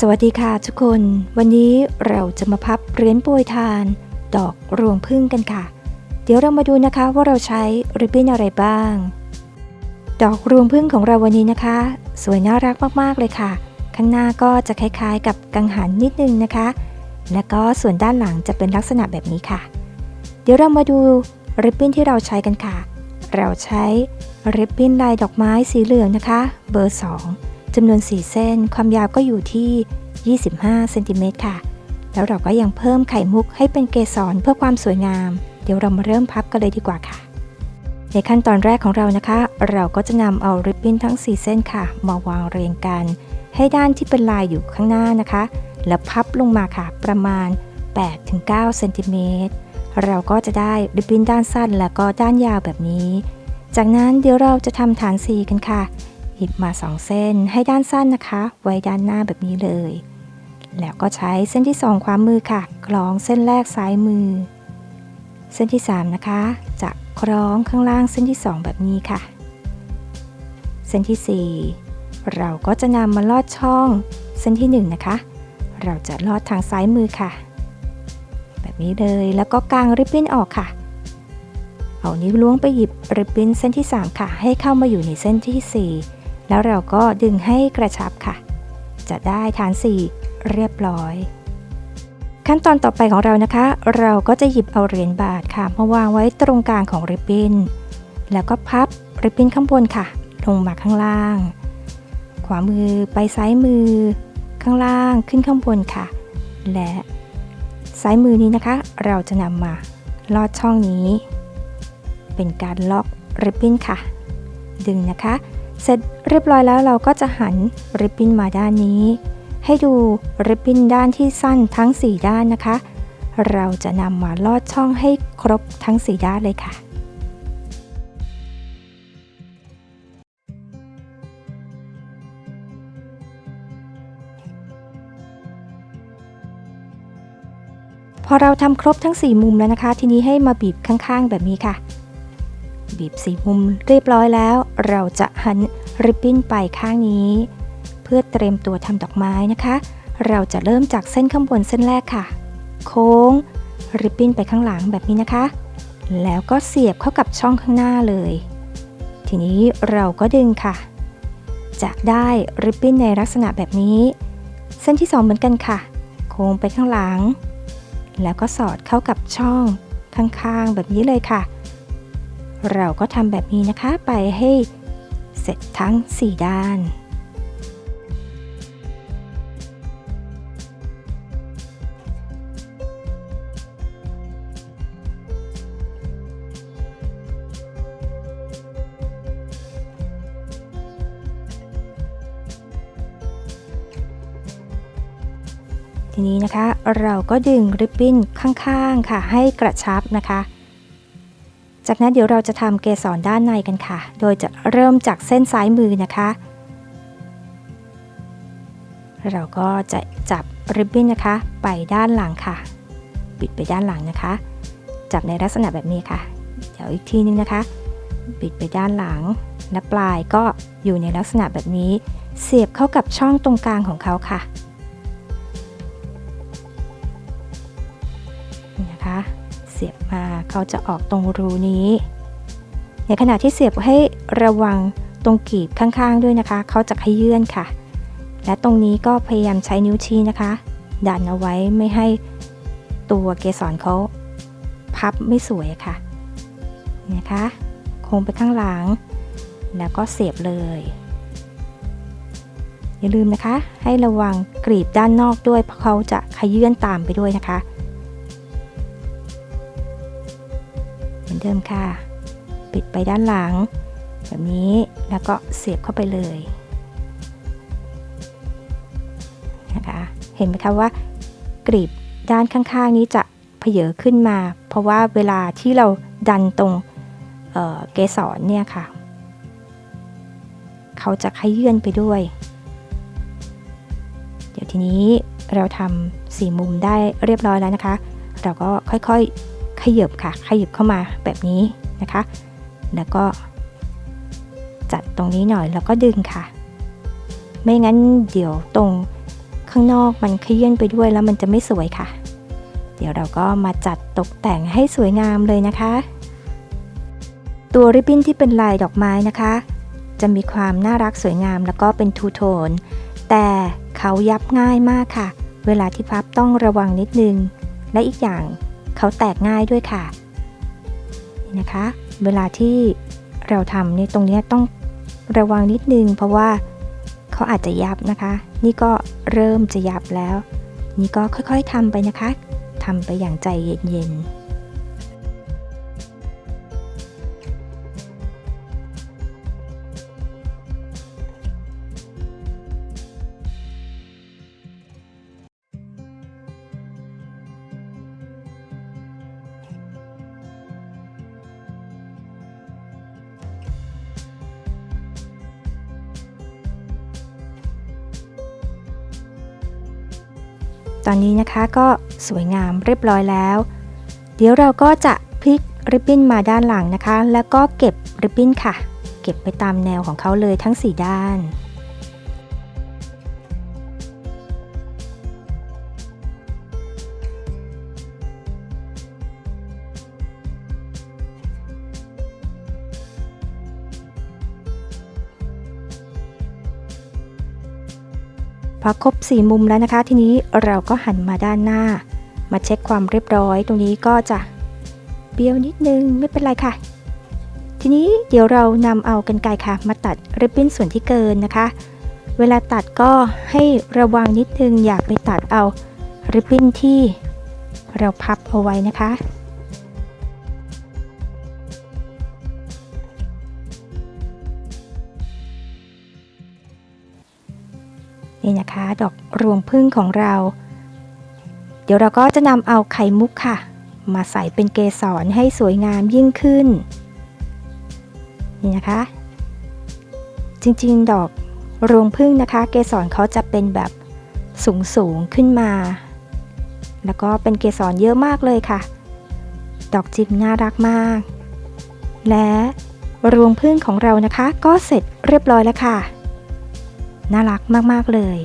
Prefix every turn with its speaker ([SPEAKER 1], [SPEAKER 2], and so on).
[SPEAKER 1] สวัสดีค่ะทุกคน วันนี้เราจะมาพับเหรียญโปรยทาน ดอกรวงพึ่งกันค่ะ เดี๋ยวเรามาดูนะคะว่าเราใช้ริบบิ้นอะไรบ้าง ดอกรวงพึ่งของเราวันนี้นะคะ สวยน่ารักมากๆเลยค่ะ ข้างหน้าก็จะคล้ายๆ กับกังหันนิดนึงนะคะ และก็ส่วนด้านหลังจะเป็นลักษณะแบบนี้ค่ะ เดี๋ยวเรามาดูริบบิ้นที่เราใช้กันค่ะ เราใช้ริบบิ้นลายดอกไม้สีเหลืองนะคะ เบอร์ 2 จำนวน 4 เส้น ความยาวก็อยู่ที่ 25 เซนติเมตรค่ะ แล้วเราก็ยังเพิ่มไข่มุกให้เป็นเกสรเพื่อความสวยงาม เดี๋ยวเรามาเริ่มพับกันเลยดีกว่าค่ะ ในขั้นตอนแรกของเรานะคะ เราก็จะนำเอาริบบิ้นทั้ง 4 เส้นค่ะ มาวางเรียงกัน ให้ด้านที่เป็นลายอยู่ข้างหน้านะคะ แล้วพับลงมาค่ะ ประมาณ 8-9 เซนติเมตร เราก็จะได้ริบบิ้นด้านสั้น และก็ด้านยาวแบบนี้ จากนั้นเดี๋ยวเราจะทำฐานสีกันค่ะ หยิบมา2เส้นให้ด้านสั้นนะคะ ไว้ด้านหน้าแบบนี้เลย แล้วก็ใช้เส้นที่2ขวามมือค่ะ คล้องเส้นแรกซ้ายมือ เส้นที่3นะคะจะคล้องข้างล่างเส้นที่2แบบนี้ค่ะ เส้นที่4เราก็จะนำมาลอดช่องเส้นที่1นะคะ เราจะลอดทางซ้ายมือค่ะ แบบนี้เลยแล้วก็กางริบบิ้นออกค่ะเอานิ้วล้วงไปหยิบริบบิ้นเส้นที่ 3 ค่ะ ให้เข้ามาอยู่ในเส้นที่ 4 แล้วเราก็ดึงให้กระชับค่ะ จะได้ฐาน 4 เรียบร้อย ขั้นตอนต่อไปของเรานะคะ เราก็จะหยิบเอาเหรียญบาทค่ะ มาวางไว้ตรงกลางของริบบิ้น แล้วก็พับริบบิ้นข้างบนค่ะ ลงมาข้างล่าง ขวามือไปซ้ายมือ ข้างล่างขึ้นข้างบนค่ะ และซ้ายมือนี้นะคะ เราจะนำมาลอดช่องนี้ เป็นการล็อกริบบิ้นค่ะ ดึงนะคะ เสร็จเรียบร้อยแล้วเราก็จะหันริบบิ้นมาด้านนี้ ให้ดูริบบิ้นด้านที่สั้นทั้ง 4 ด้านนะคะ เราจะนำมาลอดช่องให้ครบทั้ง 4 ด้านเลยค่ะพอเราทำครบทั้ง 4 มุมแล้วนะคะ ทีนี้ให้มาบีบข้างๆ แบบนี้ค่ะ บีบสีมุมเรียบร้อยแล้ว เราจะหันริบบิ้นไปข้างนี้ เพื่อเตรียมตัวทำดอกไม้นะคะ เราจะเริ่มจากเส้นข้างบนเส้นแรกค่ะ โค้ง ริบบิ้นไปข้างหลังแบบนี้นะคะ แล้วก็เสียบเข้ากับช่องข้างหน้าเลย ทีนี้เราก็ดึงค่ะ จะได้ริบบิ้นในลักษณะแบบนี้ เส้นที่ 2 เหมือนกันค่ะ โค้งไปข้างหลัง แล้วก็สอดเข้ากับช่องข้างๆแบบนี้เลยค่ะ เราก็ทำแบบนี้นะคะไปให้เสร็จทั้ง 4 ด้านทีนี้นะคะเราก็ดึงริบบิ้นข้างๆค่ะ ให้กระชับนะคะ จากนั้นเดี๋ยวเราจะทำเกสรด้านในกันค่ะ โดยจะเริ่มจากเส้นซ้ายมือนะคะ เราก็จะจับริบบิ้นนะคะ ไปด้านหลังค่ะปิดไปด้านหลังนะคะ จับในลักษณะแบบนี้ค่ะ เดี๋ยวอีกทีนึงนะคะปิดไปด้านหลัง และปลายก็อยู่ในลักษณะแบบนี้ เสียบเข้ากับช่องตรงกลางของเขาค่ะนะคะ เสียบมาเขาจะออกตรงรูนี้ ในขณะที่เสียบให้ระวังตรงกีบข้างๆด้วยนะคะเขาจะขยื่นค่ะ และตรงนี้ก็พยายามใช้นิ้วชี้นะคะ ดันเอาไว้ไม่ให้ตัวเกสรเขาพับไม่สวยค่ะนะคะโค้งไปข้างหลัง แล้วก็เสียบเลย อย่าลืมนะคะ ให้ระวังกรีบด้านนอกด้วยเพราะเขาจะขยื่นตามไปด้วยนะคะ อนเดิมค่ะ ปิดไปด้านหลัง แบบนี้แล้วก็เสียบเข้าไปเลยนะคะเห็นไหมคะว่ากรีบด้านข้างๆ นี้จะเพเยอขึ้นมา เพราะว่าเวลาที่เราดันตรงเเกสรเนี่ยค่ะ เขาจะขยื่นไปด้วย เดี๋ยวทีนี้เราทำสี่มุมได้เรียบร้อยแล้วนะคะ เราก็ค่อยๆ ยับค่ะ ขยบเข้ามาแบบนี้นะคะ แล้วก็ จัดตรงนี้หน่อยแล้วก็ดึงค่ะ ไม่งั้นเดี๋ยวตรงขข้างนอกมันขยื่นไปด้วยแล้วมันจะไม่สวยค่ะ เดี๋ยวเราก็มาจัดตกแต่งให้สวยงามเลยนะคะ ตัวริบบิ้นที่เป็นลายดอกไม้นะคะ จะมีความน่ารักสวยงามแล้วก็เป็นทูโทน แต่เขายับง่ายมากค่ะ เวลาที่พับต้องระวังนิดนึง และอีกอย่าง เขาแตกง่ายด้วยค่ะนี่นะคะ เวลาที่เราทำนี่ตรงนี้ต้องระวังนิดนึง เพราะว่าเขาอาจจะยับนะคะ นี่ก็เริ่มจะยับแล้ว นี่ก็ค่อยๆทำไปนะคะทำไปอย่างใจเย็นๆ ตอนนี้นะคะก็สวยงามเรียบร้อยแล้ว เดี๋ยวเราก็จะพลิกริบบิ้นมาด้านหลังนะคะ แล้วก็เก็บริบบิ้นค่ะ เก็บไปตามแนวของเขาเลยทั้ง 4 ด้าน อครบสี่มุมแล้วนะคะ ทีนี้เราก็หันมาด้านหน้า มาเช็คความเรียบร้อย ตรงนี้ก็จะเบี้ยวนิดนึงไม่เป็นไรค่ะ ทีนี้เดี๋ยวเรานำเอากันไกค่ะ มาตัดริบบิ้นส่วนที่เกินนะคะ เวลาตัดก็ให้ระวังนิดนึงอย่าไปตัดเอาริบบิ้นที่เราพับเอาไว้นะคะ นี่นะคะ ดอกรวงพึ่งของเรา เดี๋ยวเราก็จะนำเอาไข่มุกค่ะ มาใส่เป็นเกสรให้สวยงามยิ่งขึ้น นี่นะคะ จริงๆ ดอกรวงพึ่งนะคะ เกสรเขาจะเป็นแบบสูงๆขึ้นมา แล้วก็เป็นเกสรเยอะมากเลยค่ะ ดอกจิมน่ารักมาก และรวงพึ่งของเรานะคะ ก็เสร็จเรียบร้อยแล้วค่ะ น่ารักมาก ๆ เลย